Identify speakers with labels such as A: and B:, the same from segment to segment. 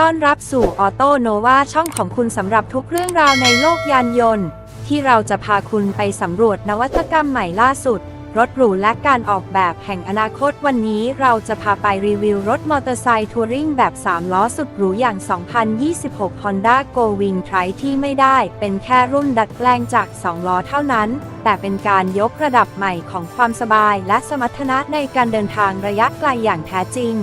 A: ต้อนรับสู่ออโตโนวาช่องของคุณสำหรับทุกเรื่องราวในโลกยานยนต์ ที่เราจะพาคุณไปสำรวจนวัตกรรมใหม่ล่าสุด รถหรูและการออกแบบแห่งอนาคตวันนี้เราจะพาไปรีวิวรถมอเตอร์ไซค์ทัวริงแบบ 3 ล้อสุดหรูอย่าง 2026 Honda Go Wing Tri ที่ไม่ได้ เป็นแค่รุ่นดัดแปลงจาก 2 ล้อเท่านั้น แต่เป็นการยกระดับใหม่ของความสบายและสมรรถนะในการเดินทางระยะไกลอย่างแท้จริง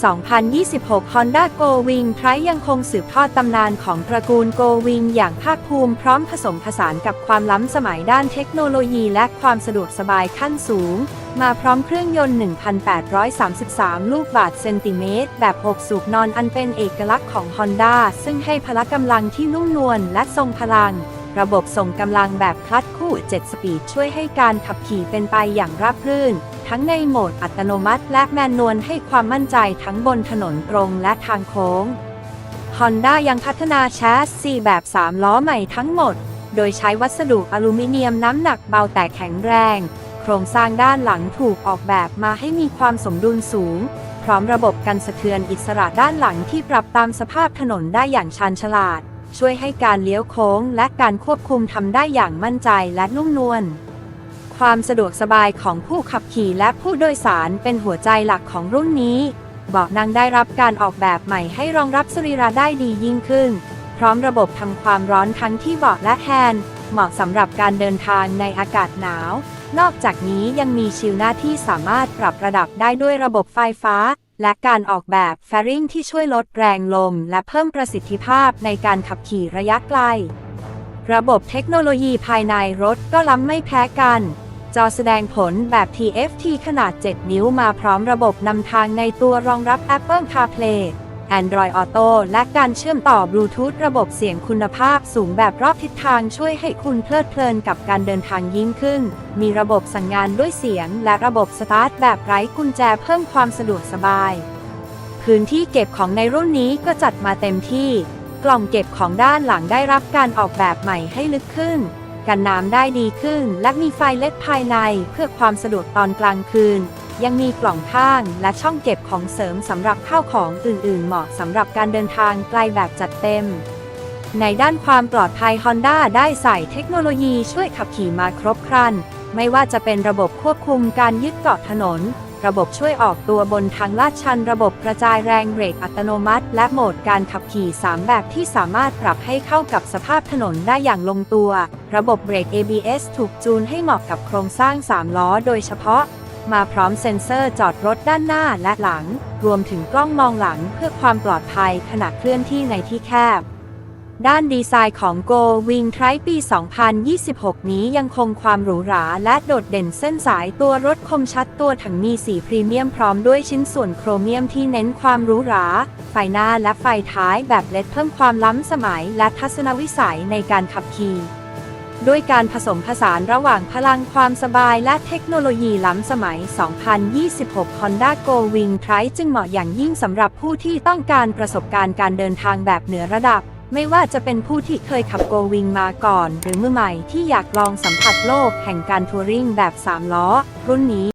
A: 2026 Honda Go Wing Tri ยังคงสืบทอดตำนานของตระกูล Go Wing อย่างภาคภูมิพร้อมผสมผสานกับความล้ำสมัยด้านเทคโนโลยีและความสะดวกสบายขั้นสูง มาพร้อมเครื่องยนต์ 1,833 ลูกบาศก์เซนติเมตร แบบ 6 สูบนอนอันเป็นเอกลักษณ์ของ Honda ซึ่งให้พละกำลังที่นุ่มนวลและทรงพลังระบบส่งกำลังแบบคลัตช์คู่ 7 สปีดช่วยให้การขับขี่เป็นไปอย่างราบรื่น ทั้งในโหมดอัตโนมัติและแมนนวลให้ความมั่นใจทั้งบนถนนตรงและทางโค้ง Honda ยังพัฒนาแชสซีแบบ 3 ล้อใหม่ทั้งหมด โดยใช้วัสดุอลูมิเนียมน้ำหนักเบาแต่แข็งแรง โครงสร้างด้านหลังถูกออกแบบมาให้มีความสมดุลสูง พร้อมระบบกันสะเทือนอิสระด้านหลังที่ปรับตามสภาพถนนได้อย่างชาญฉลาด ช่วยให้การเลี้ยวโค้งและการควบคุมทำได้อย่างมั่นใจและนุ่มนวล ความสะดวกสบายของผู้ขับขี่และผู้โดยสารเป็นหัวใจหลักของรุ่นนี้ เบาะนั่งได้รับการออกแบบใหม่ให้รองรับสรีระได้ดียิ่งขึ้น พร้อมระบบทำความร้อนทั้งที่เบาะและแฮนด์เหมาะสำหรับการเดินทางในอากาศหนาว นอกจากนี้ยังมีชิลหน้าที่สามารถปรับระดับได้ด้วยระบบไฟฟ้า และการออกแบบแฟริงที่ช่วยลดแรงลม และเพิ่มประสิทธิภาพในการขับขี่ระยะไกล ระบบเทคโนโลยีภายในรถก็ล้ำไม่แพ้กัน จอแสดงผลแบบ TFT ขนาด 7 นิ้วมาพร้อมระบบนำทางในตัวรองรับ Apple CarPlay Android Auto และการเชื่อมต่อบลูทูธระบบเสียงคุณภาพสูงแบบรอบทิศทางช่วยให้คุณเพลิดเพลินกับการเดินทางยิ่งขึ้น มีระบบสั่งงานด้วยเสียง และระบบสตาร์ทแบบไร้กุญแจเพิ่มความสะดวกสบาย พื้นที่เก็บของในรุ่นนี้ก็จัดมาเต็มที่ กล่องเก็บของด้านหลังได้รับการออกแบบใหม่ให้ลึกขึ้น กันน้ำได้ดีขึ้น และมีไฟเล็ดภายในเพื่อความสะดวกตอนกลางคืน ยังมีกล่องข้างและช่องเก็บของเสริมสำหรับข้าวของอื่น ๆ เหมาะสำหรับการเดินทางไกลแบบจัดเต็ม ในด้านความปลอดภัย Honda ได้ใส่เทคโนโลยีช่วยขับขี่มาครบครัน ไม่ว่าจะเป็นระบบควบคุมการยึดเกาะถนน ระบบช่วยออกตัวบนทางลาดชัน ระบบกระจายแรงเบรกอัตโนมัติ และโหมดการขับขี่ 3 แบบที่สามารถปรับให้เข้ากับสภาพถนนได้อย่างลงตัว ระบบเบรก ABS ถูกจูนให้เหมาะกับโครงสร้าง 3 ล้อโดยเฉพาะ มาพร้อมเซ็นเซอร์จอดรถด้านหน้าและหลัง รวมถึงกล้องมองหลังเพื่อความปลอดภัยขณะเคลื่อนที่ในที่แคบ ด้านดีไซน์ของ Go Wing Tri ปี 2026 นี้ยังคงความหรูหราและโดดเด่นเส้นสายตัวรถคมชัดตัวถังมีสีพรีเมียมพร้อมด้วยชิ้นส่วนโครเมียมที่เน้นความหรูหรา ไฟหน้าและไฟท้ายแบบเลดเพิ่มความล้ำสมัยและทัศนวิสัยในการขับขี่ด้วยการผสมผสานระหว่างพลังความสบายและเทคโนโลยีล้ำสมัย 2026 Honda Go Wing Tri จึงเหมาะอย่างยิ่งสำหรับผู้ที่ต้องการประสบการณ์การเดินทางแบบเหนือระดับ ไม่ว่าจะเป็นผู้ที่เคยขับโกวิงมาก่อน หรือมือใหม่ที่อยากลองสัมผัสโลกแห่งการทัวริงแบบ3ล้อรุ่นนี้